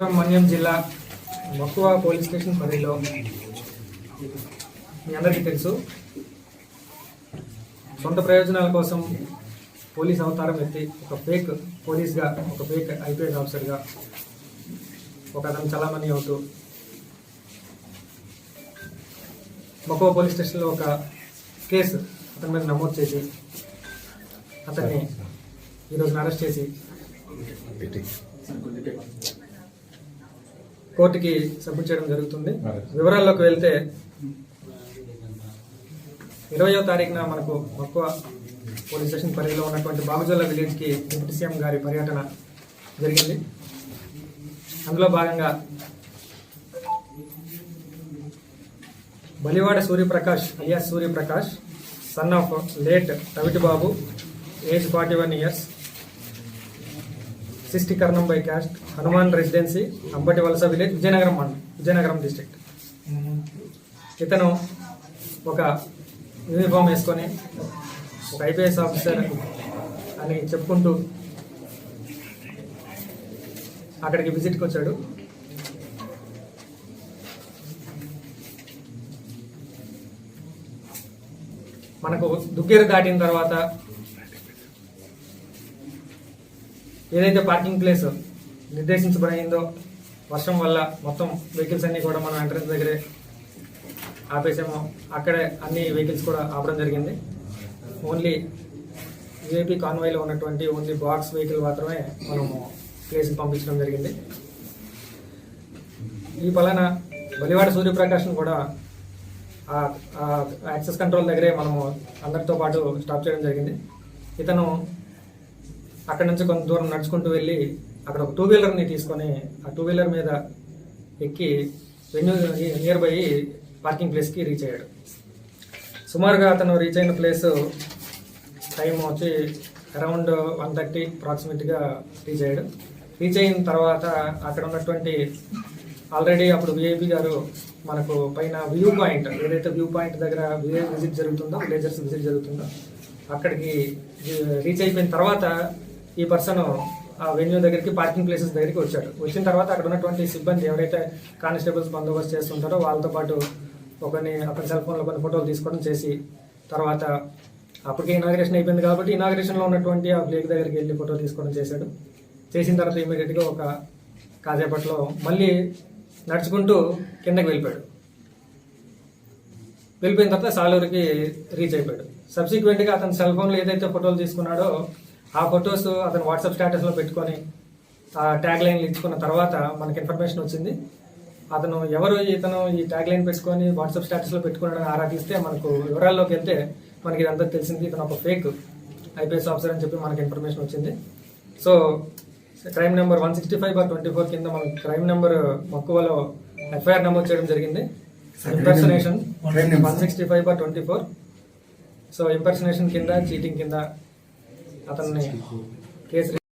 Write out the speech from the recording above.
మన్యం జిల్లా మక్కువ police station పరిధిలో మీ అందరికీ తెలుసు. సొంత ప్రయోజనాల కోసం పోలీస్ అవతారం ఎత్తి ఒక ఫేక్ పోలీస్గా ఒక ఫేక్ ఐపీఎస్ ఆఫీసర్గా ఒక అతను చలామణి అవుతూ మక్కువ పోలీస్ స్టేషన్లో ఒక కేసు అతని మీద నమోదు చేసి అతన్ని ఈరోజు అరెస్ట్ చేసి కోర్టుకి సబ్మిట్ చేయడం జరుగుతుంది. వివరాల్లోకి వెళ్తే ఇరవయో తారీఖున మనకు మక్కువ పోలీస్ స్టేషన్ పరిధిలో ఉన్నటువంటి బాబుజల్ల విలేజ్కి డిప్యూటీ సీఎం గారి పర్యటన జరిగింది. అందులో భాగంగా Balivada Suryaprakash alias Suryaprakash son of late Raviti Babu age forty one years శిష్టికరణం by caste Hanuman residency Ambati Valasa village Vizianagaram మండలం విజయనగరం డిస్ట్రిక్ట్ ఇతను ఒక యూనిఫామ్ వేసుకొని ఒక ఐపీఎస్ ఆఫీసర్ అని చెప్పుకుంటూ అక్కడికి విజిట్కి వచ్చాడు. మనకు దుగ్గేరు దాటిన తర్వాత ఏదైతే పార్కింగ్ ప్లేస్ నిర్దేశించబడిందో వర్షం వల్ల మొత్తం వెహికల్స్ అన్నీ కూడా మనం ఎంట్రన్స్ దగ్గరే ఆపేసాము. అక్కడే అన్ని వెహికల్స్ కూడా ఆపడం జరిగింది. ఓన్లీ విఐపి కాన్వాయ్లో ఉన్నటువంటి ఓన్లీ బాక్స్ వెహికల్ మాత్రమే మనము ప్లేస్కి పంపించడం జరిగింది. ఈ పలాన బలివాడ సూర్యప్రకాష్ను కూడా యాక్సెస్ కంట్రోల్ దగ్గరే మనము అందరితో పాటు స్టాప్ చేయడం జరిగింది. ఇతను అక్కడ నుంచి కొంత దూరం నడుచుకుంటూ వెళ్ళి అక్కడ ఒక టూ వీలర్ని తీసుకొని ఆ టూ వీలర్ మీద ఎక్కి వెన్యూ నియర్ బై పార్కింగ్ ప్లేస్కి రీచ్ అయ్యాడు. సుమారుగా అతను రీచ్ అయిన ప్లేస్ టైం వచ్చి అరౌండ్ వన్ థర్టీ అప్రాక్సిమేట్గా రీచ్ అయ్యాడు. రీచ్ అయిన తర్వాత అక్కడ ఉన్నటువంటి ఆల్రెడీ అప్పుడు విఐపి గారు మనకు పైన వ్యూ పాయింట్ ఏదైతే వ్యూ పాయింట్ దగ్గర విజిట్ జరుగుతుందో విలేజర్స్ విజిట్ జరుగుతుందో అక్కడికి రీచ్ అయిపోయిన తర్వాత ఈ పర్సన్ ఆ వెన్యూ దగ్గరికి పార్కింగ్ ప్లేసెస్ దగ్గరికి వచ్చాడు. వచ్చిన తర్వాత అక్కడ ఉన్నటువంటి సిబ్బంది ఎవరైతే కానిస్టేబుల్స్ బందోబస్తు చేస్తుంటారో వాళ్ళతో పాటు ఒకరిని అక్కడ సెల్ ఫోన్లో కొన్ని ఫోటోలు తీసుకోవడం చేసి తర్వాత అప్పటికే ఇనాగ్రేషన్ అయిపోయింది కాబట్టి ఇనాగ్రేషన్లో ఉన్నటువంటి ఆ ప్లేక్ దగ్గరికి వెళ్ళి ఫోటో తీసుకోవడం చేశాడు. చేసిన తర్వాత ఇమీడియట్గా ఒక కాసేపట్లో మళ్ళీ నడుచుకుంటూ కిందకి వెళ్ళిపోయాడు. వెళ్ళిపోయిన తర్వాత సాలూరుకి రీచ్ అయిపోయాడు. సబ్సిక్వెంట్గా అతని సెల్ ఫోన్లో ఏదైతే ఫోటోలు తీసుకున్నాడో ఆ ఫొటోస్ అతను వాట్సాప్ స్టేటస్లో పెట్టుకొని ఆ ట్యాగ్ లైన్లు ఇచ్చుకున్న తర్వాత మనకి ఇన్ఫర్మేషన్ వచ్చింది. అతను ఎవరు ఇతను ఈ ట్యాగ్ లైన్ పెట్టుకొని వాట్సాప్ స్టేటస్లో పెట్టుకున్నాడని ఆరా తీస్తే మనకు వివరాల్లోకి వెళ్తే మనకి ఇదంతా తెలిసింది. ఇతను ఒక ఫేక్ ఐపీఎస్ ఆఫీసర్ అని చెప్పి మనకి ఇన్ఫర్మేషన్ వచ్చింది. So crime number one sixty five bar twenty four కింద మనం క్రైమ్ నెంబర్ మక్కువలో ఎఫ్ఐఆర్ నమోదు చేయడం జరిగింది. Impersonation one sixty five bar twenty four so impersonation కింద చీటింగ్ కింద అతన్ని కేసు